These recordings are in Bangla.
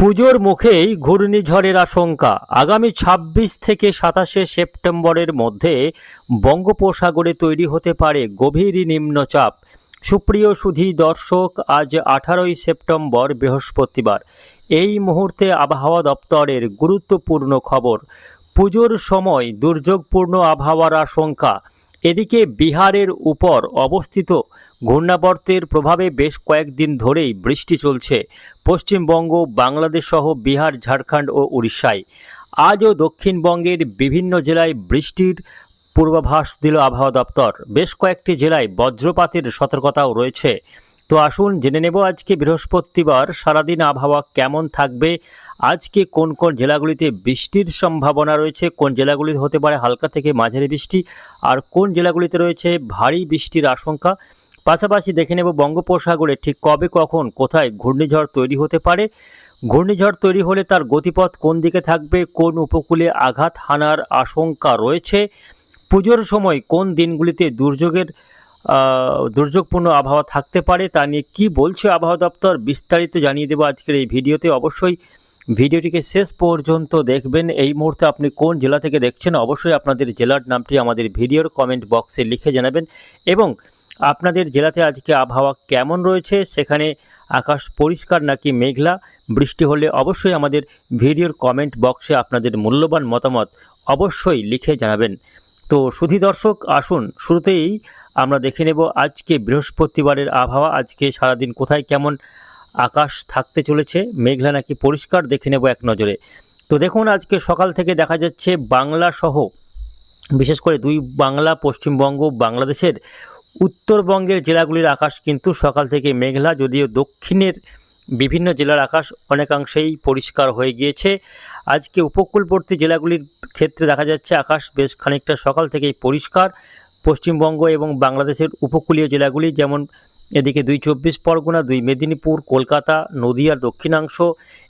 পুজোর মুখেই ঘূর্ণিঝড়ের আশঙ্কা। আগামী ২৬ থেকে সাতাশে সেপ্টেম্বরের মধ্যে বঙ্গোপসাগরে তৈরি হতে পারে গভীর নিম্নচাপ। সুপ্রিয় সুধী দর্শক, আজ আঠারোই সেপ্টেম্বর, বৃহস্পতিবার। এই মুহূর্তে আবহাওয়া দপ্তরের গুরুত্বপূর্ণ খবর। পুজোর সময় দুর্যোগপূর্ণ আবহাওয়ার আশঙ্কা। এদিকে বিহারের উপর অবস্থিত ঘূর্ণাবর্তের প্রভাবে বেশ কয়েকদিন ধরেই বৃষ্টি চলছে। পশ্চিমবঙ্গ, বাংলাদেশ সহ বিহার, ঝাড়খণ্ড ও উড়িষ্যায়। আজও দক্ষিণবঙ্গের বিভিন্ন জেলায় বৃষ্টির পূর্বাভাস দিল আবহাওয়া দপ্তর। বেশ কয়েকটি জেলায় বজ্রপাতের সতর্কতাও রয়েছে। তো আসুন জেনে নেব আজকে বৃহস্পতিবার সারাদিন আবহাওয়া কেমন থাকবে, আজকে কোন কোন জেলাগুলিতে বৃষ্টির সম্ভাবনা রয়েছে, কোন জেলাগুলিতে হতে পারে হালকা থেকে মাঝারি বৃষ্টি, আর কোন জেলাগুলিতে রয়েছে ভারী বৃষ্টির আশঙ্কা। পাশাপাশি দেখে নেব বঙ্গোপসাগরে ঠিক কবে, কখন, কোথায় ঘূর্ণিঝড় তৈরি হতে পারে, ঘূর্ণিঝড় তৈরি হলে তার গতিপথ কোন দিকে থাকবে, কোন উপকূলে আঘাত হানার আশঙ্কা রয়েছে, পুজোর সময় কোন দিনগুলিতে দুর্যোগের দুর্যোগপূর্ণ আবহাওয়া থাকতে পারে তা নিয়ে কী বলছে আবহাওয়া দপ্তর বিস্তারিত জানিয়ে দেবো আজকের এই ভিডিওতে। অবশ্যই ভিডিওটিকে শেষ পর্যন্ত দেখবেন। এই মুহূর্তে আপনি কোন জেলা থেকে দেখছেন অবশ্যই আপনাদের জেলার নামটি আমাদের ভিডিওর কমেন্ট বক্সে লিখে জানাবেন এবং আপনাদের জেলাতে আজকে আবহাওয়া কেমন রয়েছে? সেখানে আকাশ পরিষ্কার নাকি মেঘলা? বৃষ্টি হলে অবশ্যই আমাদের ভিডিওর কমেন্ট বক্সে আপনাদের মূল্যবান মতামত অবশ্যই লিখে জানাবেন। তো সুধী দর্শক, আসুন। শুরুতেই আমরা দেখে নেব আজকে বৃহস্পতিবারের আবহাওয়া। আজকে সারাদিন কোথায় কেমন আকাশ থাকতে চলেছে, মেঘলা নাকি পরিষ্কার দেখে নেব এক নজরে। তো দেখুন, আজকে সকাল থেকে দেখা যাচ্ছে বাংলা সহ, বিশেষ করে দুই বাংলা, পশ্চিমবঙ্গ, বাংলাদেশের উত্তরবঙ্গের জেলাগুলির আকাশ কিন্তু সকাল থেকে মেঘলা, যদিও দক্ষিণের বিভিন্ন জেলার আকাশ অনেকাংশেই পরিষ্কার হয়ে গিয়েছে। আজকে উপকূলবর্তী জেলাগুলির ক্ষেত্রে দেখা যাচ্ছে আকাশ বেশ খানিকটা সকাল থেকেই পরিষ্কার। পশ্চিমবঙ্গ এবং বাংলাদেশের উপকূলীয় জেলাগুলি যেমন এদিকে দুই চব্বিশ পরগনা, দুই মেদিনীপুর, কলকাতা নদিয়ার দক্ষিণাংশ।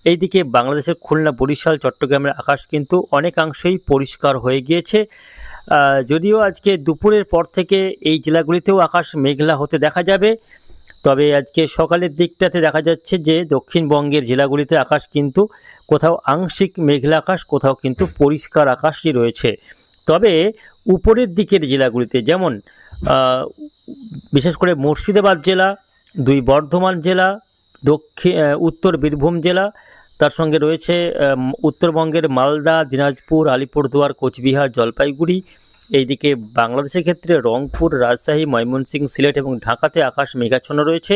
এইদিকে বাংলাদেশের খুলনা, বরিশাল, চট্টগ্রামের আকাশ কিন্তু অনেকাংশেই পরিষ্কার হয়ে গিয়েছে। যদিও আজকে দুপুরের পর থেকে এই জেলাগুলিতেও আকাশ মেঘলা হতে দেখা যাবে। তবে আজকে সকালের দিকটাতে দেখা যাচ্ছে যে দক্ষিণবঙ্গের জেলাগুলিতে আকাশ কিন্তু কোথাও আংশিক মেঘলা আকাশ, কোথাও কিন্তু পরিষ্কার আকাশই রয়েছে। তবে উপরের দিকের জেলাগুলিতে, যেমন বিশেষ করে মুর্শিদাবাদ জেলা, দুই বর্ধমান জেলা দক্ষিণ উত্তর বীরভূম জেলা, তার সঙ্গে রয়েছে উত্তরবঙ্গের মালদা, দিনাজপুর, আলিপুরদুয়ার, কোচবিহার, জলপাইগুড়ি, এইদিকে বাংলাদেশের ক্ষেত্রে রংপুর, রাজশাহী, ময়মনসিংহ, সিলেট এবং ঢাকাতে আকাশ মেঘাচ্ছন্ন রয়েছে।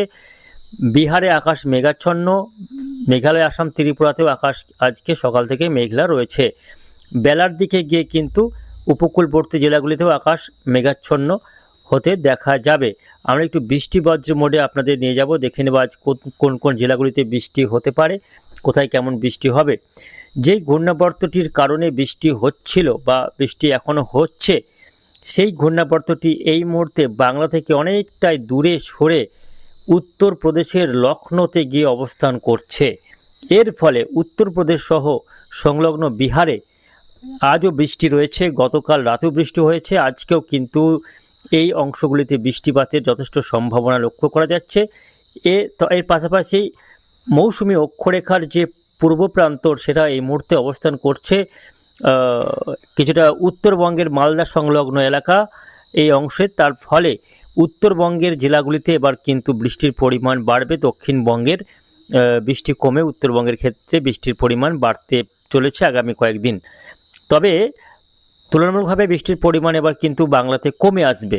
বিহারে আকাশ মেঘাচ্ছন্ন, মেঘালয়, আসাম, ত্রিপুরাতেও আকাশ আজকে সকাল থেকে মেঘলা রয়েছে। বেলার দিকে গিয়ে কিন্তু উপকূলবর্তী জেলাগুলিতেও আকাশ মেঘাচ্ছন্ন হতে দেখা যাবে। আমরা একটু বৃষ্টি বজ্র মোডে আপনাদের নিয়ে যাব, দেখে নেব আজ কোন- কোন জেলাগুলিতে বৃষ্টি হতে পারে, কোথায় কেমন বৃষ্টি হবে। যেই ঘূর্ণাবর্তটির কারণে বৃষ্টি হচ্ছিল বা বৃষ্টি এখনও হচ্ছে, সেই ঘূর্ণাবর্তটি এই মুহূর্তে বাংলা থেকে অনেকটাই দূরে সরে উত্তরপ্রদেশের লখনৌতে গিয়ে অবস্থান করছে। এর ফলে উত্তরপ্রদেশ সহ সংলগ্ন বিহারে আজও বৃষ্টি রয়েছে, গতকাল রাতেও বৃষ্টি হয়েছে, আজকেও কিন্তু এই অংশগুলিতে বৃষ্টিপাতের যথেষ্ট সম্ভাবনা লক্ষ্য করা যাচ্ছে। এ এর পাশাপাশি মৌসুমি অক্ষরেখার যে পূর্ব প্রান্তর, সেটা এই মুহূর্তে অবস্থান করছে কিছুটা উত্তরবঙ্গের মালদা সংলগ্ন এলাকা এই অংশে। তার ফলে উত্তরবঙ্গের জেলাগুলিতে এবার কিন্তু বৃষ্টির পরিমাণ বাড়বে, দক্ষিণবঙ্গের বৃষ্টি কমে উত্তরবঙ্গের ক্ষেত্রে বৃষ্টির পরিমাণ বাড়তে চলেছে আগামী কয়েকদিন। তবে তুলনামূলকভাবে বৃষ্টির পরিমাণ এবার কিন্তু বাংলাতে কমে আসবে।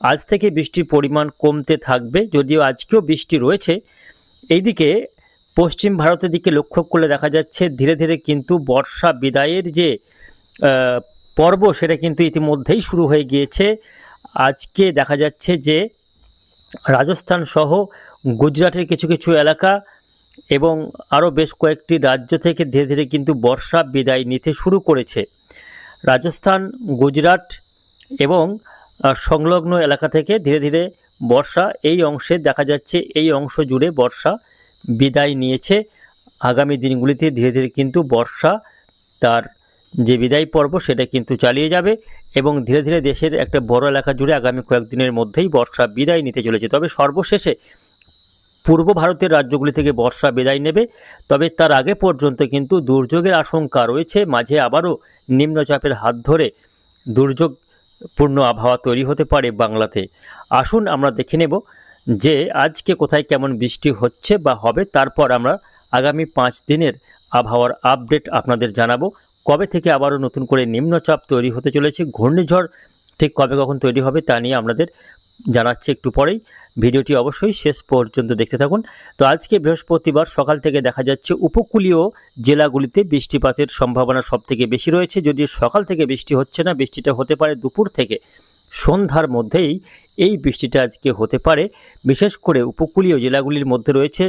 আজ থেকে বৃষ্টির পরিমাণ কমতে থাকবে, যদিও আজকেও বৃষ্টি রয়েছে। এইদিকে পশ্চিম ভারতের দিকে লক্ষ্য করলে দেখা যাচ্ছে ধীরে ধীরে কিন্তু বর্ষা বিদায়ের যে পর্ব, সেটা কিন্তু ইতিমধ্যেই শুরু হয়ে গিয়েছে। আজকে দেখা যাচ্ছে যে, রাজস্থান সহ গুজরাটের কিছু কিছু এলাকা এবং আরও বেশ কয়েকটি রাজ্য থেকে ধীরে ধীরে কিন্তু বর্ষা বিদায় নিতে শুরু করেছে। রাজস্থান, গুজরাট এবং সংলগ্ন এলাকা থেকে ধীরে ধীরে বর্ষা এই অংশে দেখা যাচ্ছে, এই অংশ জুড়ে বর্ষা বিদায় নিয়েছে। আগামী দিনগুলিতে ধীরে ধীরে কিন্তু বর্ষা তার যে বিদায় পর্ব সেটা কিন্তু চালিয়ে যাবে এবং ধীরে ধীরে দেশের একটা বড় এলাকা জুড়ে আগামী কয়েকদিনের মধ্যেই বর্ষা বিদায় নিতে চলেছে। তবে সর্বশেষে পূর্ব ভারতের রাজ্যগুলি থেকে বর্ষা বিদায় নেবে, তবে তার আগে পর্যন্ত কিন্তু দুর্যোগের আশঙ্কা রয়েছে। মাঝে আবারও নিম্নচাপের হাত ধরে দুর্যোগপূর্ণ আবহাওয়া তৈরি হতে পারে বাংলাতে। আসুন আমরা দেখে নেব যে আজকে কোথায় কেমন বৃষ্টি হচ্ছে বা হবে, তারপর আমরা আগামী পাঁচ দিনের আবহাওয়ার আপডেট আপনাদের জানাব। কবে থেকে আবারও নতুন করে নিম্নচাপ তৈরি হতে চলেছে, ঘূর্ণিঝড় ঠিক কবে কখন তৈরি হবে তা নিয়ে আপনাদের জানাচ্ছি একটু পরেই। ভিডিওটি অবশ্যই শেষ পর্যন্ত দেখতে থাকুন। তো আজকে বৃহস্পতিবার সকাল থেকে দেখা যাচ্ছে উপকূলীয় জেলাগুলিতে বৃষ্টিপাতের সম্ভাবনা সব থেকে বেশি রয়েছে। যদিও সকাল থেকে বৃষ্টি হচ্ছে না, বৃষ্টিটা হতে পারে দুপুর থেকে সন্ধ্যার মধ্যেই এই বৃষ্টিটা আজকে হতে পারে। বিশেষ করে উপকূলীয় জেলাগুলির মধ্যে রয়েছে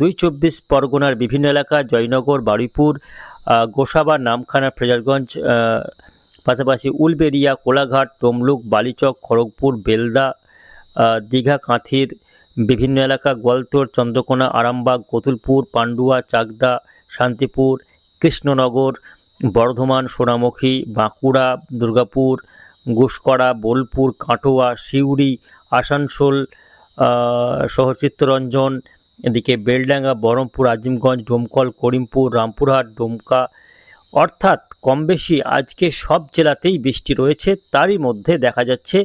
দুই চব্বিশ পরগনার বিভিন্ন এলাকা, জয়নগর, বারুইপুর গোসাবা, নামখানা, ফ্রেজারগঞ্জ পাশাপাশি উলবেরিয়া কোলাঘাট, তমলুক, বালিচক, খড়গপুর, বেলদা দীঘা, কাঁথির, বিভিন্ন এলাকা গোয়ালতোড় চন্দ্রকোনা, আরামবাগ, কতুলপুর, পান্ডুয়া, চাকদা, শান্তিপুর, কৃষ্ণনগর, বর্ধমান, সোনামুখী, বাঁকুড়া, দুর্গাপুর ঘুষকড়া বোলপুর, কাটোয়া, সিউড়ি, আসানসোল সহ চিত্তরঞ্জন এদিকে বেলডাঙ্গা, বহরমপুর, আজিমগঞ্জ, ডোমকল, করিমপুর, রামপুরহাট, ডোমকা অর্থাৎ কম বেশি আজকে সব জেলাতেই বৃষ্টি রয়েছে। তারই মধ্যে দেখা যাচ্ছে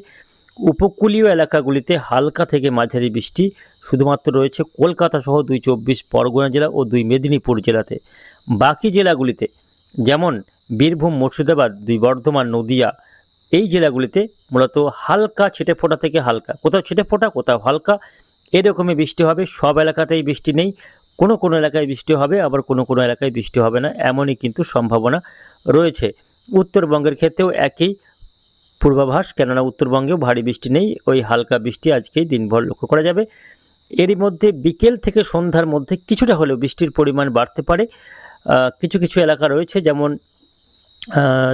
উপকূলীয় এলাকাগুলিতে হালকা থেকে মাঝারি বৃষ্টি শুধুমাত্র রয়েছে কলকাতা সহ দুই চব্বিশ পরগনা জেলা ও দুই মেদিনীপুর জেলাতে। বাকি জেলাগুলিতে যেমন বীরভূম, মুর্শিদাবাদ, দুই বর্ধমান, নদিয়া, এই জেলাগুলিতে মূলত হালকা ছিটে ফোঁটা থেকে হালকা। কোথাও ছিটে ফোঁটা, কোথাও হালকা। এরকমই বৃষ্টি হবে। সব এলাকাতেই বৃষ্টি নেই। কোনো কোনো এলাকায় বৃষ্টি হবে, আবার কোনো কোনো এলাকায় বৃষ্টি হবে না, এমনই কিন্তু সম্ভাবনা রয়েছে। উত্তরবঙ্গের ক্ষেত্রেও একই পূর্বাভাস, কেননা উত্তরবঙ্গেও ভারী বৃষ্টি নেই, ওই হালকা বৃষ্টি আজকেই দিনভর লক্ষ্য করা যাবে। এরই মধ্যে বিকেল থেকে সন্ধ্যার মধ্যে কিছুটা হলেও বৃষ্টির পরিমাণ বাড়তে পারে। কিছু কিছু এলাকা রয়েছে যেমন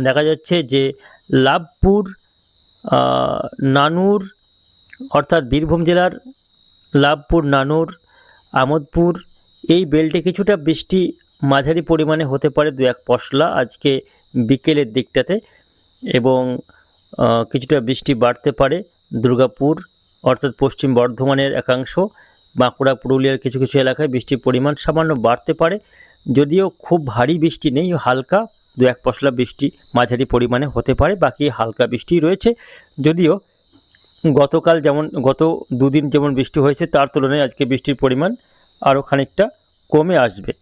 দেখা যাচ্ছে যে লাভপুর নানুর, অর্থাৎ বীরভূম জেলার লাভপুর, নানুর, আমোদপুর এই বেল্টে কিছুটা বৃষ্টি মাঝারি পরিমাণে হতে পারে দু এক পশলা আজকে বিকেলের দিকটাতে এবং কিছুটা বৃষ্টি বাড়তে পারে দুর্গাপুর অর্থাৎ পশ্চিম বর্ধমানের একাংশ। বাঁকুড়া, পুরুলিয়ার কিছু কিছু এলাকায় বৃষ্টির পরিমাণ সামান্য বাড়তে পারে। যদিও খুব ভারী বৃষ্টি নেই, হালকা দু এক পশলা বৃষ্টি মাঝারি পরিমাণে হতে পারে, বাকি হালকা বৃষ্টি রয়েছে। যদিও গতকাল যেমন, গত দুদিন যেমন বৃষ্টি হয়েছে, তার তুলনায় আজকে বৃষ্টির পরিমাণ আরও খানিকটা কমে আসবে।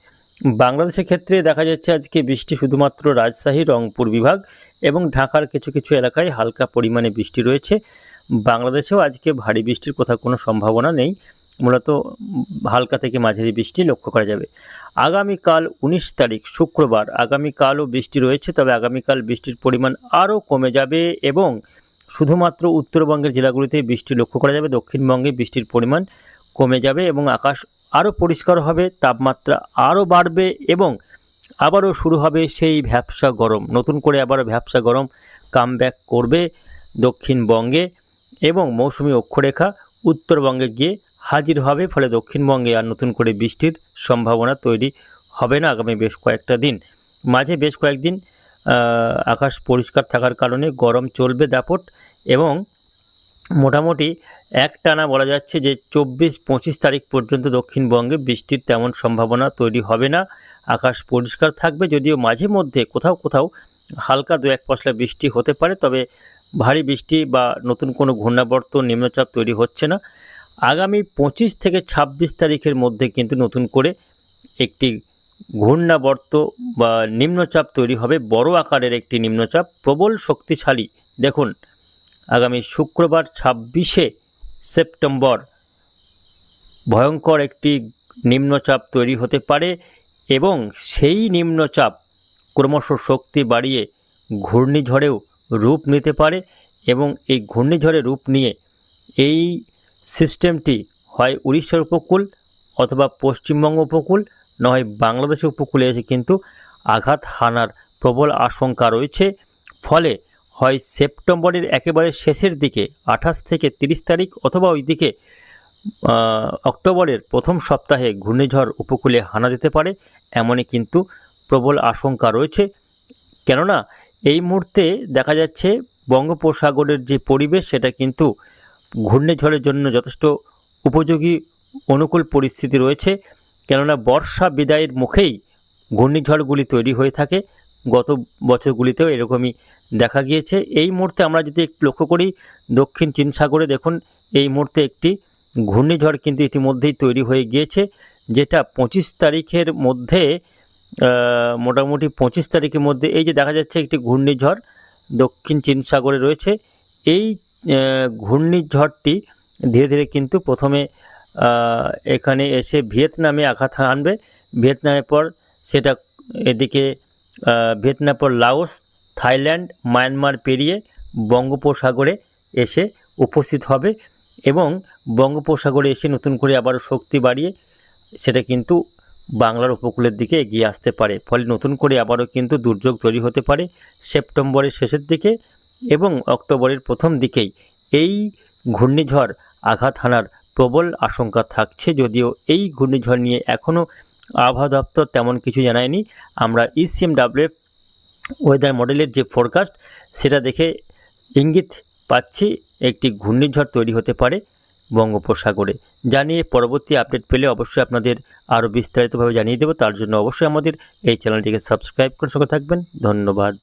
বাংলাদেশের ক্ষেত্রে দেখা যাচ্ছে আজকে বৃষ্টি শুধুমাত্র রাজশাহী, রংপুর বিভাগ এবং ঢাকার কিছু কিছু এলাকায় হালকা পরিমাণে বৃষ্টি রয়েছে। বাংলাদেশেও আজকে ভারী বৃষ্টির কোথাও কোনো সম্ভাবনা নেই। মূলত হালকা থেকে মাঝারি বৃষ্টি লক্ষ্য করা যাবে। আগামীকাল উনিশ তারিখ, শুক্রবার, আগামীকালও বৃষ্টি রয়েছে, তবে আগামীকাল বৃষ্টির পরিমাণ আরও কমে যাবে এবং শুধুমাত্র উত্তরবঙ্গের জেলাগুলিতে বৃষ্টি লক্ষ্য করা যাবে। দক্ষিণবঙ্গে বৃষ্টির পরিমাণ কমে যাবে এবং আকাশ আরও পরিষ্কার হবে, তাপমাত্রা আরও বাড়বে এবং আবারও শুরু হবে সেই ভ্যাবসা গরম। নতুন করে আবারও ভ্যাবসা গরম কামব্যাক করবে দক্ষিণবঙ্গে এবং মৌসুমি অক্ষরেখা উত্তরবঙ্গে গিয়ে হাজির হবে, ফলে দক্ষিণবঙ্গে আর নতুন করে বৃষ্টির সম্ভাবনা তৈরি হবে না আগামী বেশ কয়েকটা দিন। মাঝে বেশ কয়েকদিন আকাশ পরিষ্কার থাকার কারণে গরম চলবে দাপট এবং মোটামুটি একটানা বলা যাচ্ছে যে চব্বিশ পঁচিশ তারিখ পর্যন্ত দক্ষিণবঙ্গে বৃষ্টির তেমন সম্ভাবনা তৈরি হবে না। আকাশ পরিষ্কার থাকবে যদিও মাঝে মধ্যে কোথাও কোথাও হালকা দু এক পশলা বৃষ্টি হতে পারে, তবে ভারী বৃষ্টি বা নতুন কোনো ঘূর্ণাবর্ত নিম্নচাপ তৈরি হচ্ছে না। আগামী পঁচিশ থেকে ছাব্বিশ তারিখের মধ্যে কিন্তু নতুন করে একটি ঘূর্ণাবর্ত বা নিম্নচাপ তৈরি হবে। বড় আকারের একটি নিম্নচাপ, প্রবল শক্তিশালী। দেখুন আগামী শুক্রবার ছাব্বিশে সেপ্টেম্বর। ভয়ঙ্কর একটি নিম্নচাপ তৈরি হতে পারে এবং সেই নিম্নচাপ ক্রমশ শক্তি বাড়িয়ে ঘূর্ণিঝড়েও রূপ নিতে পারে এবং এই ঘূর্ণিঝড়ে রূপ নিয়ে এই সিস্টেমটি হয় উড়িষ্যার উপকূল অথবা পশ্চিমবঙ্গ উপকূল, নয় বাংলাদেশের উপকূলে এসে কিন্তু আঘাত হানার প্রবল আশঙ্কা রয়েছে। ফলে হয় সেপ্টেম্বরের একেবারে শেষের দিকে, আঠাশ থেকে তিরিশ তারিখ অথবা ওইদিকে অক্টোবরের প্রথম সপ্তাহে ঘূর্ণিঝড় উপকূলে হানা দিতে পারে, এমনই কিন্তু প্রবল আশঙ্কা রয়েছে। কেননা, এই মুহূর্তে দেখা যাচ্ছে বঙ্গোপসাগরের যে পরিবেশ, সেটা কিন্তু ঘূর্ণিঝড়ের জন্য যথেষ্ট উপযোগী, অনুকূল পরিস্থিতি রয়েছে। কেননা, বর্ষা বিদায়ের মুখেই ঘূর্ণিঝড়গুলি তৈরি হয়ে থাকে। গত বছরগুলিতেও এরকমই দেখা গিয়েছে। এই মুহূর্তে আমরা যদি একটু লক্ষ্য করি দক্ষিণ চীন সাগরে দেখুন এই মুহূর্তে একটি ঘূর্ণিঝড় কিন্তু ইতিমধ্যেই তৈরি হয়ে গিয়েছে যেটা পঁচিশ তারিখের মধ্যে মোটামুটি পঁচিশ তারিখের মধ্যে এই যে দেখা যাচ্ছে একটি ঘূর্ণিঝড় দক্ষিণ চীন সাগরে রয়েছে এই ঘূর্ণিঝড়টি ধীরে ধীরে কিন্তু প্রথমে এখানে এসে ভিয়েতনামে আঘাত আনবে ভিয়েতনামের পর সেটা এদিকে আহ, ভিয়েতনাম পর লাওস থাইল্যান্ড, মায়ানমার পেরিয়ে বঙ্গোপসাগরে এসে উপস্থিত হবে এবং বঙ্গোপসাগরে এসে নতুন করে আবারও শক্তি বাড়িয়ে সেটা কিন্তু বাংলার উপকূলের দিকে এগিয়ে আসতে পারে। ফলে নতুন করে আবারও কিন্তু দুর্যোগ তৈরি হতে পারে সেপ্টেম্বরের শেষের দিকে এবং অক্টোবরের প্রথম দিকেই। এই ঘূর্ণিঝড় আঘাত হানার প্রবল আশঙ্কা থাকছে যদিও এই ঘূর্ণিঝড় নিয়ে এখনও আবহাওয়া দপ্তর তেমন কিছু জানায়নি। আমরা E ইসিএমডাব্লিউ ওয়েদার মডেলের যে ফোরকাস্ট সেটা দেখে ইঙ্গিত পাচ্ছি একটি ঘূর্ণিঝড় তৈরি হতে পারে বঙ্গোপসাগরে। জানিয়ে পরবর্তী আপডেট পেলে অবশ্যই আপনাদের আরও বিস্তারিতভাবে জানিয়ে দেবো। তার জন্য অবশ্যই আমাদের এই চ্যানেলটিকে সাবস্ক্রাইব করে সঙ্গে থাকবেন। ধন্যবাদ।